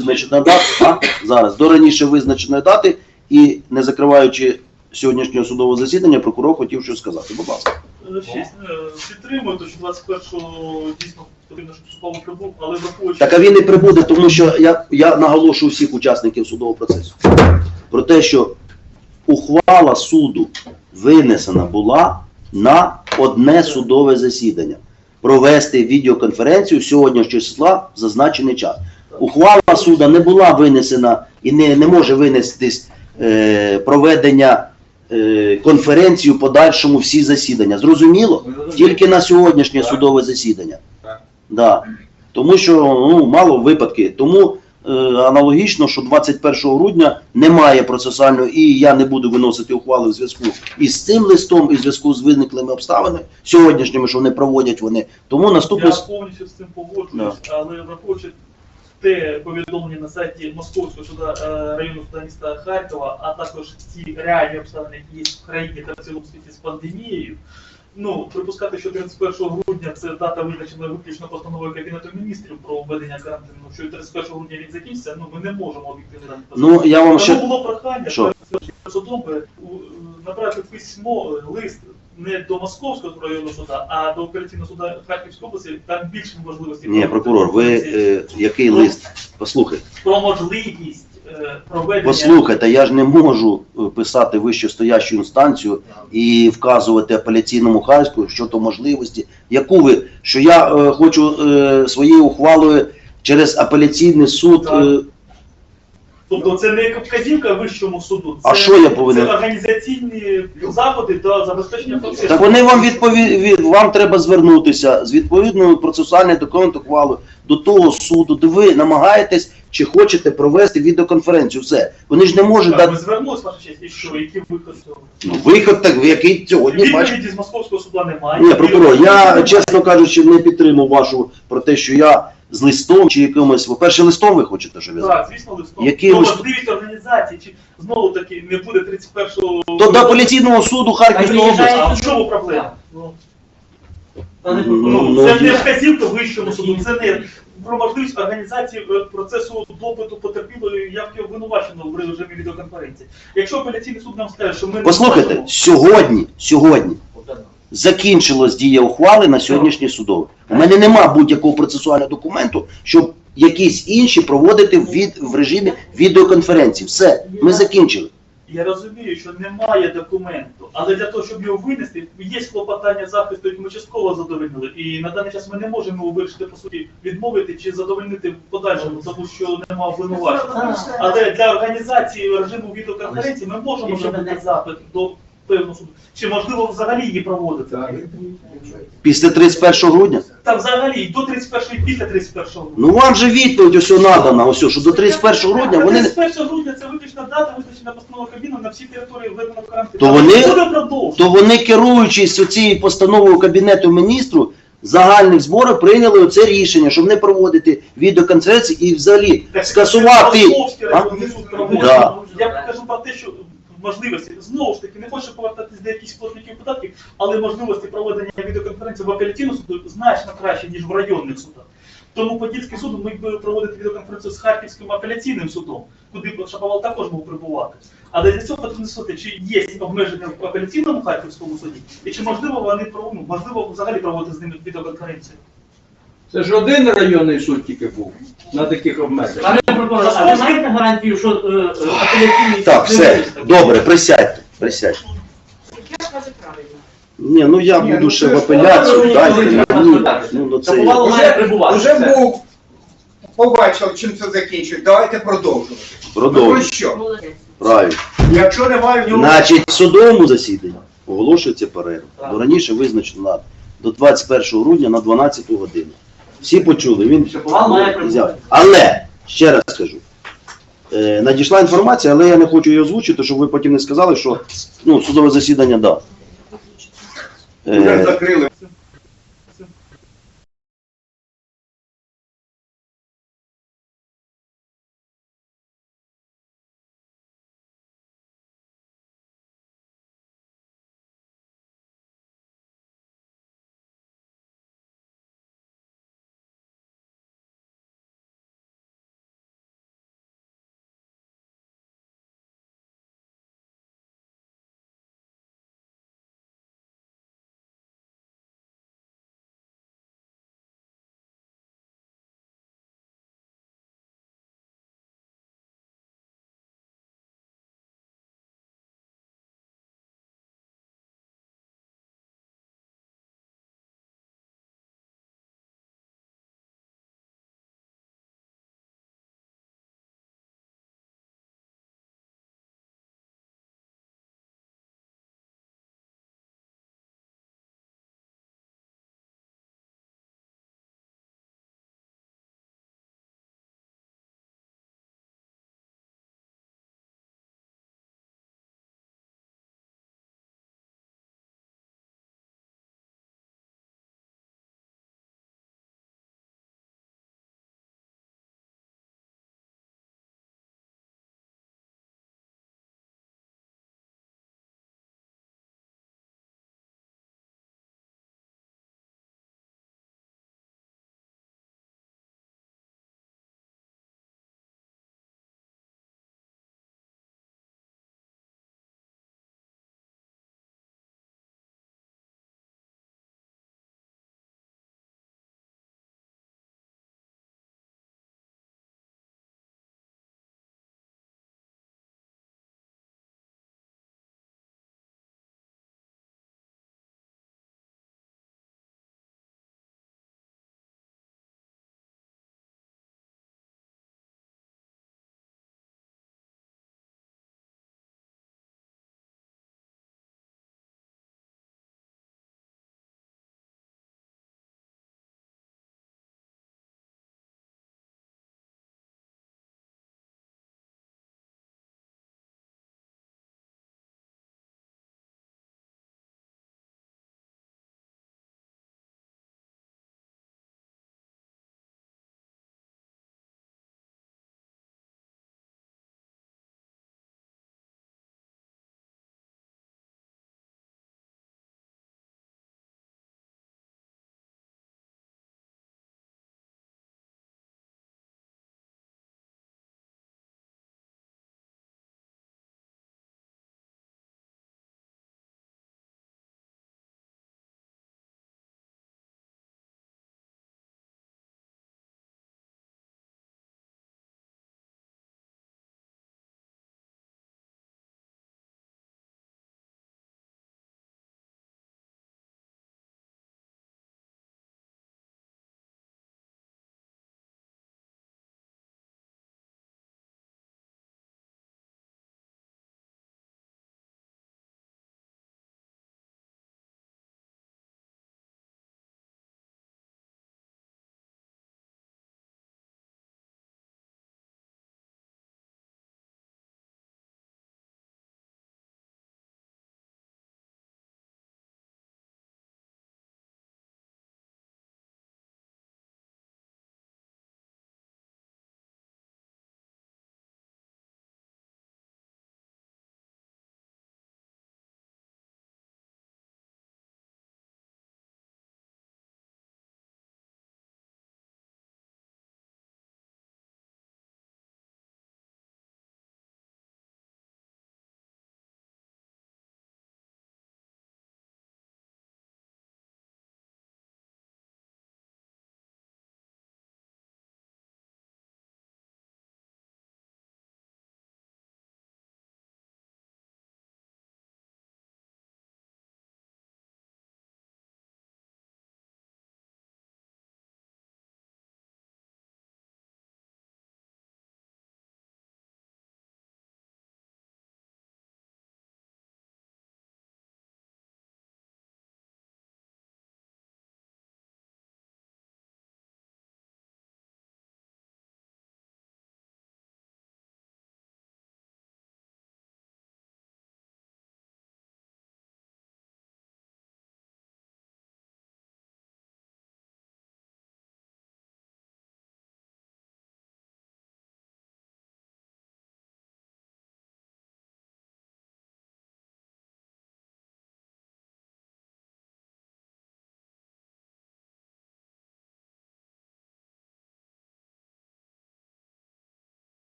визначеної дати, а зараз до раніше визначеної дати і не закриваючи сьогоднішнього судового засідання, прокурор хотів щось сказати. Будь ласка. Е, підтримую, що 21-го дійсно потрібно, щоб Сухому прибув, але враховуючи... Так а він не прибуде, тому що я, я наголошую всіх учасників судового процесу про те, що ухвала суду винесена була на одне судове засідання. Провести відеоконференцію сьогоднішнього числа в зазначений час. Ухвала суду не була винесена і не, не може винестись е, проведення е, конференції у подальшому всі засідання. Зрозуміло? Тільки на сьогоднішнє судове засідання. Да. Тому що ну, мало випадки. Тому е, аналогічно, що 21 грудня немає процесуального, і я не буду виносити ухвали в зв'язку із цим листом, і в зв'язку з виниклими обставинами, сьогоднішніми, що не проводять вони. Тому наступний. Я повністю з цим погоджуюсь, але враховуючи те повідомлення на сайті Московського суду е, району суда міста Харкова, а також ті реальні обставини, які є в країні та в цілому світі з пандемією. Ну, припускати, що 31 грудня це дата визначена виключно постановою Кабінету міністрів про введення карантину, що 31 грудня він закінчиться, ну ми не можемо об'єктивно дати Ну, я вам Тому ще. було прохання Що? перед судом е, направити письмо, е, лист не до Московського районного суда, а до апеляційного суду Харківської області, там більше можливостей. Ні, прокурор, ви е, який лист? Послухайте. Про можливість е, проведення... Послухайте, я ж не можу е, писати вищестоящу інстанцію і вказувати апеляційному харську щодо можливості, яку ви, що я е, хочу е, своєю ухвалою через апеляційний суд. Е, Тобто це не вказівка вищому суду, це, А що я повинен? це організаційні заходи та забезпечення процесу. так вони вам відпові... від- вам треба звернутися з відповідною процесуальною документохвалою до того суду, де ви намагаєтесь чи хочете провести відеоконференцію. Все. Вони ж не можуть Так, дати ми звернулися, ваша честь, і що, які виход з цього? ну, виход, так який сьогодні бачите. Відповіді з московського суду немає. Ні, прокурор, я чесно кажучи, не підтримую вашу про те, що я з листом чи якимось. По-перше, листом ви хочете, щоб я Так, звісно, листом. Який Про лист? можливість організації, чи знову таки не буде 31-го... То до апеляційного суду Харківської області. А в чому проблема? Ну, Ну, ну, це не вказівка вищому суду, це не про можливість організації е, процесу допиту потерпілої явки обвинуваченого в режимі відеоконференції. Якщо апеляційний суд нам скаже, що ми не Послухайте, можемо- сьогодні, сьогодні закінчилась дія ухвали на сьогоднішній судовий. У мене нема будь-якого процесуального документу, щоб якісь інші проводити в, від, в режимі відеоконференції. Все, ми закінчили. Я розумію, що немає документу, але для того, щоб його винести, є клопотання захисту, які ми частково задовольнили. І на даний час ми не можемо вирішити по суті відмовити чи задовольнити в подальшому, тому що немає обвинувачення. Але для організації режиму відеоконференції ми можемо зробити запит до певного суду. Чи можливо взагалі її проводити? Після 31 грудня. Та взагалі і до 31 і після 31 грудня. Ну вам же відповідь ось надана, ось, що до 31 грудня вони 31 грудня це виключна дата, визначена постанова Кабміну на всій території введено карантин. То вони- то вони, керуючись цією постановою Кабінету міністрів, загальних зборів прийняли оце рішення, щоб не проводити відеоконференції і взагалі Так, скасувати. А? Я кажу про те, що можливості, знову ж таки, не хочу повертатись до якихось платників податків, але можливості проведення відеоконференції в апеляційному суду значно краще, ніж в районних судах. Тому Подільський суд міг би проводити відеоконференцію з Харківським апеляційним судом, куди б Шаповал також мав прибувати. Але для цього потрібно сказати, чи є обмеження в апеляційному Харківському суді, і чи можливо вони ну, можливо взагалі проводити з ними відеоконференцію. Це ж один районний суд тільки був на таких обмеженнях. Пане а ви маєте гарантію, що е, е, апеляційний Так, все, добре, присядьте, присядьте. Я скажу правильно. Ні, ну я Ні, буду ну ще це в ж апеляцію, дайте ні, мені. Ну, ну це має прибувати. Вже все. був, побачив, чим це закінчують. Давайте продовжувати. Ну, Про що? Молодець. Правильно. Якщо немає в нього Значить, в судовому засіданні оголошується перерва. До раніше визначено на до 21 грудня на 12 годину. Всі почули, він Шаповал має взяв. Але, ще раз скажу, е, надійшла інформація, але я не хочу її озвучити, щоб ви потім не сказали, що ну, судове засідання дав. вже Е, закрили.